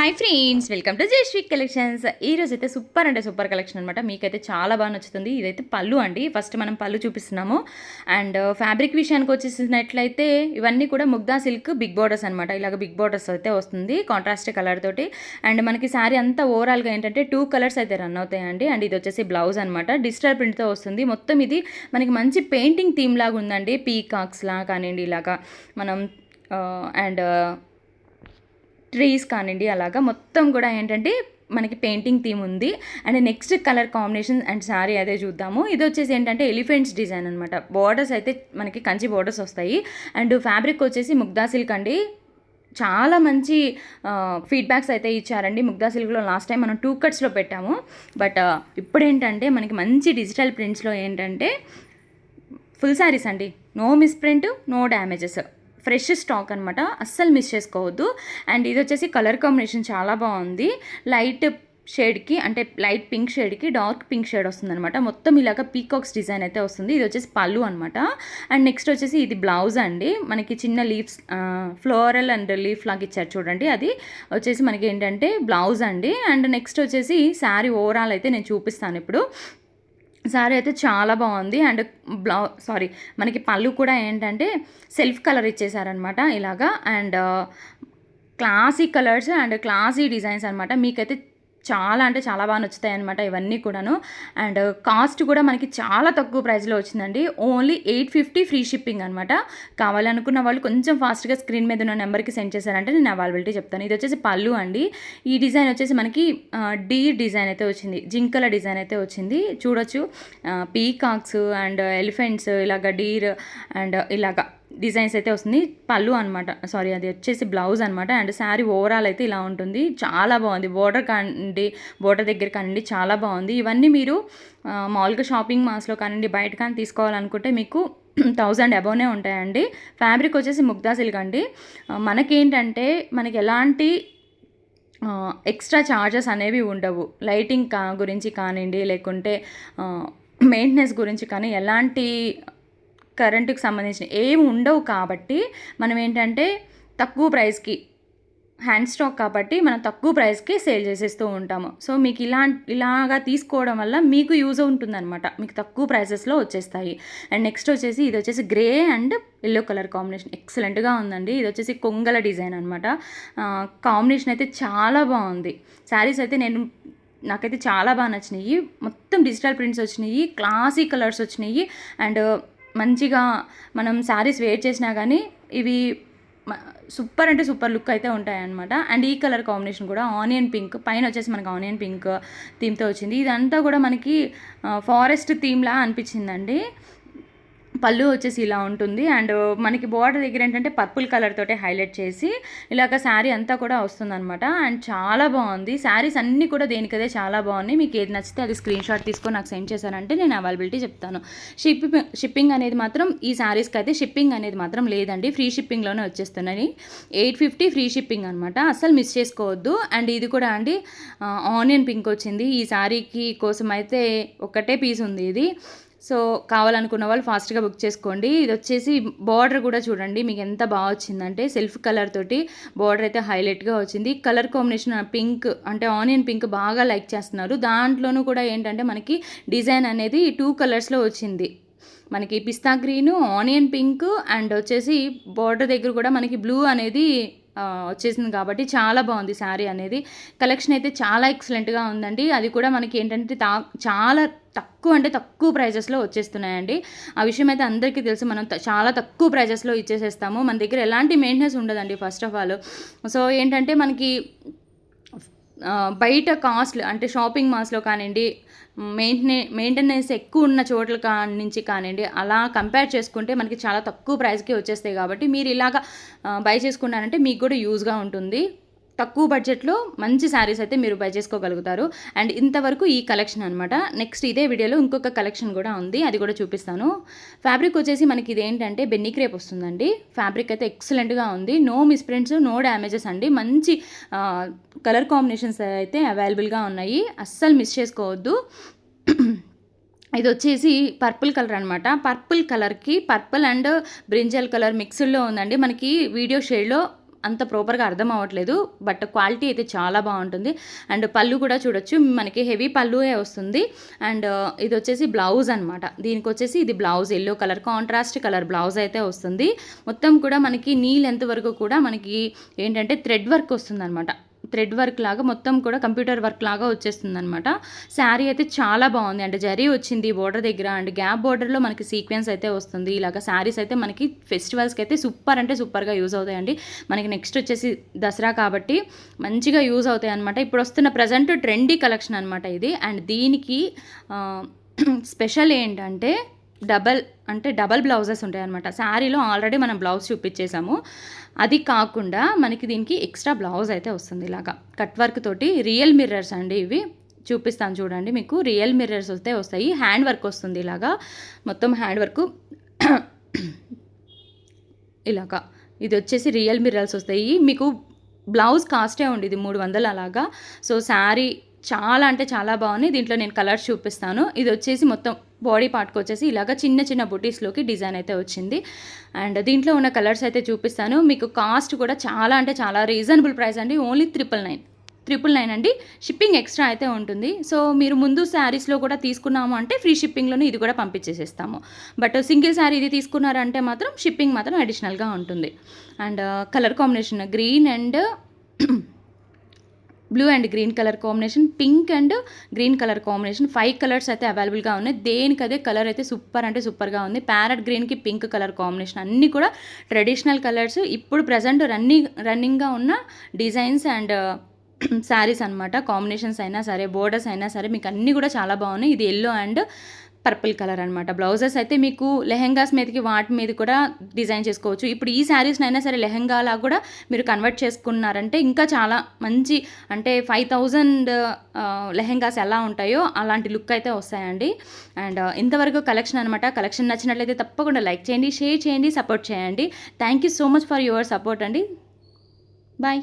Hi friends welcome to Jayashree collections ఈ రోజు అయితే సూపర్ అంటే సూపర్ కలెక్షన్ అనమాట మీకైతే చాలా బాగా నచ్చుతుంది. ఇదైతే పళ్ళు అండి. ఫస్ట్ మనం పళ్ళు చూపిస్తున్నాము. అండ్ ఫ్యాబ్రిక్ uh, విషయానికి వచ్చేసినట్లయితే ఇవన్నీ కూడా ముగ్దా సిల్క్ బిగ్ బోర్డర్స్ అనమాట ఇలాగ బిగ్ బోర్డర్స్ అయితే వస్తుంది. కాంట్రాస్ట్ కలర్ తోటి. అండ్ మనకి శారీ అంతా ఓవరాల్గా ఏంటంటే టూ కలర్స్ అయితే రన్ అవుతాయండి. అండ్ ఇది వచ్చేసి బ్లౌజ్ అనమాట డిజిటల్ ప్రింట్తో వస్తుంది. మొత్తం ఇది మనకి మంచి పెయింటింగ్ థీమ్ లాగా ఉందండి. పీకాక్స్లా కానివ్వండి ఇలాగా. మనం uh, అండ్ ట్రీస్ కానివ్వండి అలాగా. మొత్తం కూడా ఏంటంటే మనకి పెయింటింగ్ థీమ్ ఉంది. And next colour combination and sari అదే చూద్దాము. ఇది వచ్చేసి ఏంటంటే ఎలిఫెంట్స్ డిజైన్ అనమాట బార్డర్స్ అయితే మనకి కంచి బార్డర్స్ వస్తాయి. అండ్ ఫ్యాబ్రిక్ వచ్చేసి ముగ్దా సిల్క్ అండి. చాలా మంచి ఫీడ్బ్యాక్స్ అయితే ఇచ్చారండి ముగ్ధా సిల్క్లో లాస్ట్ టైం మనం టూ కట్స్లో పెట్టాము. బట్ ఇప్పుడేంటంటే మనకి మంచి డిజిటల్ ప్రింట్స్లో ఏంటంటే ఫుల్ శారీస్ అండి. No miss print no damages fresh stock అనమాట అస్సలు మిస్ చేసుకోవద్దు. అండ్ ఇది వచ్చేసి కలర్ కాంబినేషన్ చాలా బాగుంది. లైట్ షేడ్కి అంటే లైట్ పింక్ షేడ్కి డార్క్ పింక్ షేడ్ వస్తుంది అనమాట మొత్తం ఇలాగ పీకాక్స్ డిజైన్ అయితే వస్తుంది. ఇది వచ్చేసి పళ్ళు అనమాట అండ్ నెక్స్ట్ వచ్చేసి ఇది బ్లౌజ్ అండి. మనకి చిన్న లీవ్స్ ఫ్లోరల్ అండ్ లీఫ్ లాగా ఇచ్చారు చూడండి. అది వచ్చేసి మనకి ఏంటంటే బ్లౌజ్ అండి. అండ్ నెక్స్ట్ వచ్చేసి శారీ ఓవరాల్ అయితే నేను చూపిస్తాను ఇప్పుడు. శారీ అయితే చాలా బాగుంది. అండ్ బ్లౌ సారీ మనకి పళ్ళు కూడా ఏంటంటే సెల్ఫ్ కలర్ ఇచ్చేసారనమాట ఇలాగా. And classy colours and classy designs అనమాట. మీకైతే చాలా అంటే చాలా బాగా నచ్చుతాయి అనమాట ఇవన్నీ కూడాను. అండ్ కాస్ట్ కూడా మనకి చాలా తక్కువ ప్రైస్లో వచ్చిందండి. Only eight fifty free shipping అనమాట కావాలనుకున్న వాళ్ళు కొంచెం ఫాస్ట్గా స్క్రీన్ మీద ఉన్న నెంబర్కి సెండ్ చేశారంటే నేను అవైలబిలిటీ చెప్తాను. ఇది వచ్చేసి పళ్ళు అండి. ఈ డిజైన్ వచ్చేసి మనకి డీ డిజైన్ అయితే వచ్చింది. జింకల డిజైన్ అయితే వచ్చింది. చూడొచ్చు. పీకాక్స్ అండ్ ఎలిఫెంట్స్ ఇలాగ డీర్ అండ్ ఇలాగ డిజైన్స్ అయితే వస్తుంది. పళ్ళు అనమాట సారీ అది వచ్చేసి బ్లౌజ్ అనమాట అండ్ శారీ ఓవరాల్ అయితే ఇలా ఉంటుంది. చాలా బాగుంది. బోర్డర్ కానివ్వండి బోర్డర్ దగ్గర కానివ్వండి చాలా బాగుంది. ఇవన్నీ మీరు మామూలుగా షాపింగ్ మాల్స్లో కానివ్వండి బయట కానీ తీసుకోవాలనుకుంటే మీకు థౌజండ్ అబౌనే ఉంటాయండి. ఫ్యాబ్రిక్ వచ్చేసి ముగ్దా సిల్క్ అండి. మనకేంటంటే మనకి ఎలాంటి ఎక్స్ట్రా ఛార్జెస్ అనేవి ఉండవు. లైటింగ్ కా గురించి కానివ్వండి లేకుంటే మెయింటెనెన్స్ గురించి కానీ ఎలాంటి కరెంటుకి సంబంధించిన ఏమి ఉండవు కాబట్టి మనం ఏంటంటే తక్కువ ప్రైస్కి హ్యాండ్ స్టాక్ కాబట్టి మనం తక్కువ ప్రైస్కి సేల్ చేసేస్తూ ఉంటాము. సో మీకు ఇలా ఇలాగా తీసుకోవడం వల్ల మీకు యూజ్ ఉంటుందన్నమాట. మీకు తక్కువ ప్రైసెస్లో వచ్చేస్తాయి. అండ్ నెక్స్ట్ వచ్చేసి ఇది వచ్చేసి grey and yellow colour combination. ఎక్సలెంట్గా ఉందండి. ఇది వచ్చేసి కొంగల డిజైన్ అనమాట కాంబినేషన్ అయితే చాలా బాగుంది. శారీస్ అయితే నేను నాకైతే చాలా బాగా నచ్చినాయి. మొత్తం డిజిటల్ ప్రింట్స్ వచ్చినాయి. క్లాసీ కలర్స్ వచ్చినాయి. అండ్ మంచిగా మనం శారీస్ వేర్ చేసినా కానీ ఇవి సూపర్ అంటే సూపర్ లుక్ అయితే ఉంటాయన్నమాట. అండ్ ఈ కలర్ కాంబినేషన్ కూడా ఆనియన్ పింక్ పైన వచ్చేసి మనకి ఆనియన్ పింక్ థీమ్తో వచ్చింది. ఇదంతా కూడా మనకి ఫారెస్ట్ థీమ్లా అనిపించిందండి. పళ్ళు వచ్చేసి ఇలా ఉంటుంది. అండ్ మనకి బోర్డర్ దగ్గర ఏంటంటే పర్పుల్ కలర్ తోటే హైలైట్ చేసి ఇలాగ శారీ అంతా కూడా వస్తుందనమాట అండ్ చాలా బాగుంది. శారీస్ అన్నీ కూడా దేనికదే చాలా బాగున్నాయి. మీకు ఏది నచ్చితే అది స్క్రీన్ షాట్ తీసుకొని నాకు సెండ్ చేశారంటే నేను అవైలబిలిటీ చెప్తాను. షిప్పింగ్ షిప్పింగ్ అనేది మాత్రం ఈ శారీస్కి అయితే షిప్పింగ్ అనేది మాత్రం లేదండి. ఫ్రీ షిప్పింగ్లోనే వచ్చేస్తున్నాయి. ఎయిట్ ఫిఫ్టీ ఫ్రీ షిప్పింగ్ అనమాట అస్సలు మిస్ చేసుకోవద్దు. అండ్ ఇది కూడా అండి ఆనియన్ పింక్ వచ్చింది. ఈ శారీకి కోసం అయితే ఒకటే పీస్ ఉంది ఇది. సో కావాలనుకున్న వాళ్ళు ఫాస్ట్గా బుక్ చేసుకోండి. ఇది వచ్చేసి బార్డర్ కూడా చూడండి. మీకు ఎంత బాగా వచ్చిందంటే సెల్ఫ్ కలర్ తోటి బార్డర్ అయితే హైలైట్గా వచ్చింది. కలర్ కాంబినేషన్ పింక్ అంటే ఆనియన్ పింక్ బాగా లైక్ చేస్తున్నారు. దాంట్లోనూ కూడా ఏంటంటే మనకి డిజైన్ అనేది టూ కలర్స్లో వచ్చింది. మనకి pista green onion pink and వచ్చేసి బార్డర్ దగ్గర కూడా మనకి బ్లూ అనేది వచ్చేసింది కాబట్టి చాలా బాగుంది శారీ అనేది. కలెక్షన్ అయితే చాలా ఎక్సలెంట్గా ఉందండి. అది కూడా మనకి ఏంటంటే తా చాలా తక్కువ అంటే తక్కువ ప్రైజెస్లో వచ్చేస్తున్నాయండి. ఆ విషయం అయితే అందరికీ తెలుసు. మనం చాలా తక్కువ ప్రైజెస్లో ఇచ్చేసేస్తాము. మన దగ్గర ఎలాంటి మెయింటెనెన్స్ ఉండదండి ఫస్ట్ ఆఫ్ ఆల్ సో ఏంటంటే మనకి బయట కాస్ట్లు అంటే షాపింగ్ మాల్స్లో కానివ్వండి మెయింటెనే మెయింటెనెన్స్ ఎక్కువ ఉన్న చోట్ల కా నుంచి కానివ్వండి అలా కంపేర్ చేసుకుంటే మనకి చాలా తక్కువ ప్రైస్కి వచ్చేస్తాయి కాబట్టి మీరు ఇలాగ బై చేసుకున్నారంటే మీకు కూడా యూజ్గా ఉంటుంది. తక్కువ బడ్జెట్లో మంచి శారీస్ అయితే మీరు బై చేసుకోగలుగుతారు. అండ్ ఇంతవరకు ఈ కలెక్షన్ అనమాట నెక్స్ట్ ఇదే వీడియోలో ఇంకొక కలెక్షన్ కూడా ఉంది. అది కూడా చూపిస్తాను. ఫ్యాబ్రిక్ వచ్చేసి మనకి ఇదేంటంటే బెన్నీ క్రేప్ వస్తుందండి. ఫ్యాబ్రిక్ అయితే ఎక్సలెంట్గా ఉంది. నో మిస్ప్రింట్స్ నో డ్యామేజెస్ అండి. మంచి కలర్ కాంబినేషన్స్ అయితే అవైలబుల్గా ఉన్నాయి. అస్సలు మిస్ చేసుకోవద్దు. ఇది వచ్చేసి పర్పుల్ కలర్ అనమాట పర్పుల్ కలర్కి పర్పుల్ అండ్ బ్రింజల్ కలర్ మిక్స్డ్లో ఉందండి. మనకి వీడియో షేడ్లో అంత ప్రాపర్గా అర్థం అవ్వట్లేదు బట్ క్వాలిటీ అయితే చాలా బాగుంటుంది. అండ్ పళ్ళు కూడా చూడొచ్చు మనకి హెవీ పళ్ళుయే వస్తుంది. అండ్ uh, ఇది వచ్చేసి బ్లౌజ్ అనమాట దీనికి వచ్చేసి ఇది blouse yellow colour contrast colour blouse అయితే వస్తుంది. మొత్తం కూడా మనకి నీ లెంత్ వరకు కూడా మనకి ఏంటంటే థ్రెడ్ వర్క్ వస్తుంది అనమాట థ్రెడ్ వర్క్ లాగా మొత్తం కూడా కంప్యూటర్ వర్క్ లాగా వచ్చేస్తుంది అనమాట శారీ అయితే చాలా బాగుంది. అంటే జరీ వచ్చింది బోర్డర్ దగ్గర. అండ్ గ్యాప్ బోర్డర్లో మనకి సీక్వెన్స్ అయితే వస్తుంది. ఇలాగ శారీస్ అయితే మనకి ఫెస్టివల్స్కి అయితే సూపర్ అంటే సూపర్గా యూజ్ అవుతాయండి. మనకి నెక్స్ట్ వచ్చేసి దసరా కాబట్టి మంచిగా యూజ్ అవుతాయి అనమాట ఇప్పుడు వస్తున్న ప్రజెంట్ ట్రెండీ కలెక్షన్ అనమాట ఇది. అండ్ దీనికి స్పెషల్ ఏంటంటే డబల్ అంటే డబల్ బ్లౌజెస్ ఉంటాయి అనమాట శారీలో ఆల్రెడీ మనం బ్లౌజ్ చూపించేసాము అది కాకుండా మనకి దీనికి ఎక్స్ట్రా బ్లౌజ్ అయితే వస్తుంది ఇలాగా. కట్ వర్క్ తోటి రియల్ మిర్రర్స్ అండి ఇవి. చూపిస్తాను చూడండి మీకు. రియల్ మిర్రర్స్ వస్తే వస్తాయి. హ్యాండ్ వర్క్ వస్తుంది ఇలాగా. మొత్తం హ్యాండ్ వర్క్. ఇలాగా. ఇది వచ్చేసి రియల్ మిర్రర్స్ వస్తాయి. మీకు బ్లౌజ్ కాస్టే ఉండేది మూడు వందలు అలాగా. సో శారీ చాలా అంటే చాలా బాగుంది. దీంట్లో నేను కలర్స్ చూపిస్తాను. ఇది వచ్చేసి మొత్తం బాడీ పార్ట్కి వచ్చేసి ఇలాగ చిన్న చిన్న బుటీస్లోకి డిజైన్ అయితే వచ్చింది. అండ్ దీంట్లో ఉన్న కలర్స్ అయితే చూపిస్తాను. మీకు కాస్ట్ కూడా చాలా అంటే చాలా రీజనబుల్ ప్రైస్ అండి. Only triple nine. Triple nine అండి. షిప్పింగ్ ఎక్స్ట్రా అయితే ఉంటుంది. సో మీరు ముందు శారీస్లో కూడా తీసుకున్నాము అంటే ఫ్రీ షిప్పింగ్లోనే ఇది కూడా పంపించేసేస్తాము. బట్ సింగిల్ శారీ ఇది తీసుకున్నారంటే మాత్రం షిప్పింగ్ మాత్రం అడిషనల్గా ఉంటుంది. And colour combination green and blue and green colour combination pink and green colour combination. Five colours అయితే అవైలబుల్గా ఉన్నాయి. దేనికి అదే కలర్ అయితే సూపర్ అంటే సూపర్గా ఉంది. ప్యారెట్ గ్రీన్కి పింక్ కలర్ కాంబినేషన్. అన్నీ కూడా ట్రెడిషనల్ కలర్స్ ఇప్పుడు ప్రజెంట్ రన్నింగ్ రన్నింగ్గా ఉన్న డిజైన్స్ అండ్ శారీస్ అనమాట కాంబినేషన్స్ అయినా సరే బోర్డర్స్ అయినా సరే మీకు అన్నీ కూడా చాలా బాగున్నాయి. ఇది ఎల్లో అండ్ పర్పుల్ కలర్ అనమాట బ్లౌజెస్ అయితే మీకు లెహెంగాస్ మీదకి వాటి మీద కూడా డిజైన్ చేసుకోవచ్చు. ఇప్పుడు ఈ శారీస్ని అయినా సరే లెహెంగాలా కూడా మీరు కన్వర్ట్ చేసుకున్నారంటే ఇంకా చాలా మంచి అంటే ఫైవ్ థౌజండ్ లెహెంగాస్ ఎలా ఉంటాయో అలాంటి లుక్ అయితే వస్తాయండి. అండ్ ఇంతవరకు కలెక్షన్ అనమాట కలెక్షన్ నచ్చినట్లయితే తప్పకుండా లైక్ చేయండి షేర్ చేయండి సపోర్ట్ చేయండి. Thank you so much for your support అండి. బాయ్